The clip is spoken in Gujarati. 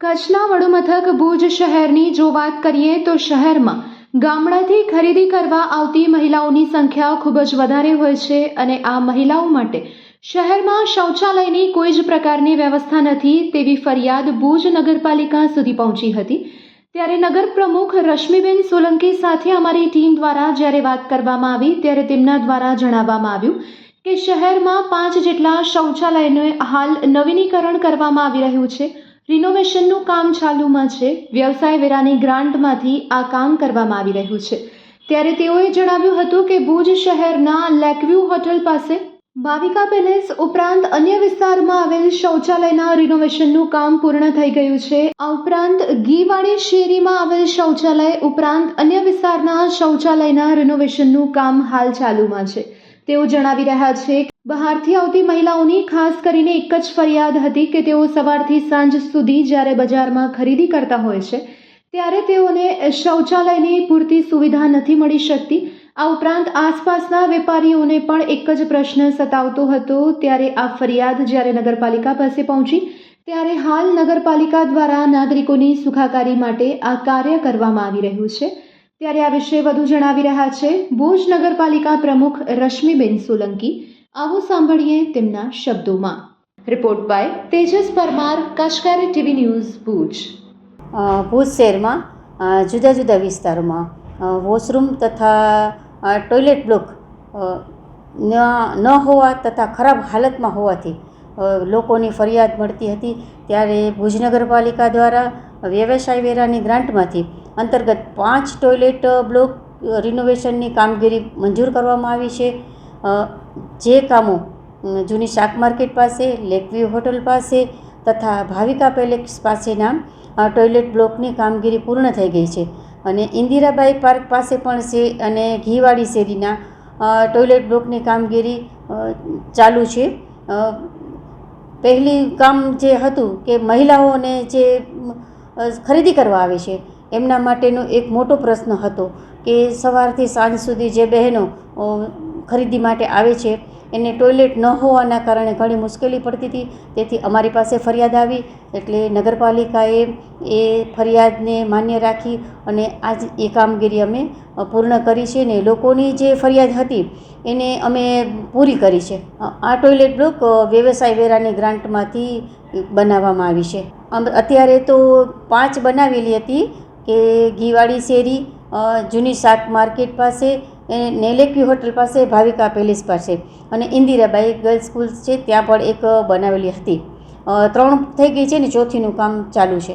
કચ્છના વડુમથક ભુજ શહેરની જો વાત કરીએ તો શહેરમાં ગામડાથી ખરીદી કરવા આવતી મહિલાઓની સંખ્યા ખૂબ જ વધારે હોય છે અને આ મહિલાઓ માટે શહેરમાં શૌચાલયની કોઈ જ પ્રકારની વ્યવસ્થા નથી તેવી ફરિયાદ ભુજ નગરપાલિકા સુધી પહોંચી હતી. ત્યારે નગર પ્રમુખ રશ્મિબેન સોલંકી સાથે અમારી ટીમ દ્વારા જ્યારે વાત કરવામાં આવી ત્યારે તેમના દ્વારા જણાવવામાં આવ્યું કે શહેરમાં પાંચ જેટલા શૌચાલયનું હાલ નવીનીકરણ કરવામાં આવી રહ્યું છે. રિનોવેશનનું કામ ચાલુમાં છે. વ્યવસાય વેરાની ગ્રાન્ટમાંથી આ કામ કરવામાં આવી રહ્યું છે. ત્યારે તેઓએ જણાવ્યું હતું કે ભુજ શહેરના લેકવ્યુ હોટલ પાસે ભાવિકા પેલેસ ઉપરાંત અન્ય વિસ્તારમાં આવેલ શૌચાલયના રિનોવેશનનું કામ પૂર્ણ થઈ ગયું છે. આ ઉપરાંત ગીવાડી શેરીમાં આવેલ શૌચાલય ઉપરાંત અન્ય વિસ્તારના શૌચાલયના રિનોવેશનનું કામ હાલ ચાલુમાં છે. તેઓ જણાવી રહ્યા છે બહારથી આવતી મહિલાઓની ખાસ કરીને એક જ ફરિયાદ હતી કે તેઓ સવારથી સાંજ સુધી જ્યારે બજારમાં ખરીદી કરતા હોય છે, ત્યારે તેઓને શૌચાલયની પૂરતી સુવિધા નથી મળી શકતી. આ ઉપરાંત આસપાસના વેપારીઓને પણ એક જ પ્રશ્ન સતાવતો હતો. ત્યારે આ ફરિયાદ જ્યારે નગરપાલિકા પાસે પહોંચી, ત્યારે હાલ નગરપાલિકા દ્વારા નાગરિકોની સુખાકારી માટે આ કાર્ય કરવામાં આવી રહ્યું છે. ત્યારે આ વિશે વધુ જણાવી રહ્યા છે ભુજ નગરપાલિકા પ્રમુખ રશ્મિબેન સોલંકી. આવો સાંભળીએ તેમના શબ્દોમાં. રિપોર્ટ બાય તેજસ પરમાર, કાશકારી ટીવી ન્યૂઝ, ભુજ. ભુજ શહેરમાં જુદા જુદા વિસ્તારોમાં વોશરૂમ તથા ટોયલેટ બ્લોક ન હોવા તથા ખરાબ હાલતમાં હોવાથી લોકોની ફરિયાદ મળતી હતી. ત્યારે ભુજ નગરપાલિકા દ્વારા વ્યવસાય વેરાની ગ્રાન્ટમાંથી અંતર્ગત પાંચ ટોયલેટ બ્લોક રિનોવેશનની કામગીરી મંજૂર કરવામાં આવી છે. જે કામો જૂની શાક માર્કેટ પાસે લેકવી હોટલ પાસે તથા ભાવિકા પેલેસ પાસેના ટોયલેટ બ્લોકની કામગીરી પૂર્ણ થઈ ગઈ છે. અને ઇન્દિરાબાઈ પાર્ક પાસે પણ છે અને ઘીવાડી શેરીના ટોયલેટ બ્લોકની કામગીરી ચાલુ છે. પહેલી કામ જે હતું કે મહિલાઓને જે ખરીદી કરવા આવે છે એમના માટેનો એક મોટો પ્રશ્ન હતો કે સવારથી સાંજ સુધી જે બહેનો ખરીદી માટે આવે છે, એને ટોયલેટ ન હોવાના કારણે ઘણી મુશ્કેલી પડતી હતી. તેથી અમારી પાસે ફરિયાદ આવી, એટલે નગરપાલિકાએ એ ફરિયાદને માન્ય રાખી અને આજ એ કામગીરી અમે પૂર્ણ કરી છે ને લોકોની જે ફરિયાદ હતી એને અમે પૂરી કરી છે. આ ટોયલેટ બ્લોક વ્યવસાય વેરાની ગ્રાન્ટમાંથી બનાવવામાં આવી છે. અત્યારે તો પાંચ બનાવેલી હતી કે ઘીવાળી શેરી જૂની શાક માર્કેટ પાસે, એ નેલેક્યુ હોટલ પાસે ભાવિકા પેલેસ પાસે અને ઇન્દિરાબાઈ ગર્લ્સ સ્કૂલ છે, ત્યાં પણ એક બનાવેલી હતી. ત્રણ થઈ ગઈ છે ને ચોથીનું કામ ચાલુ છે.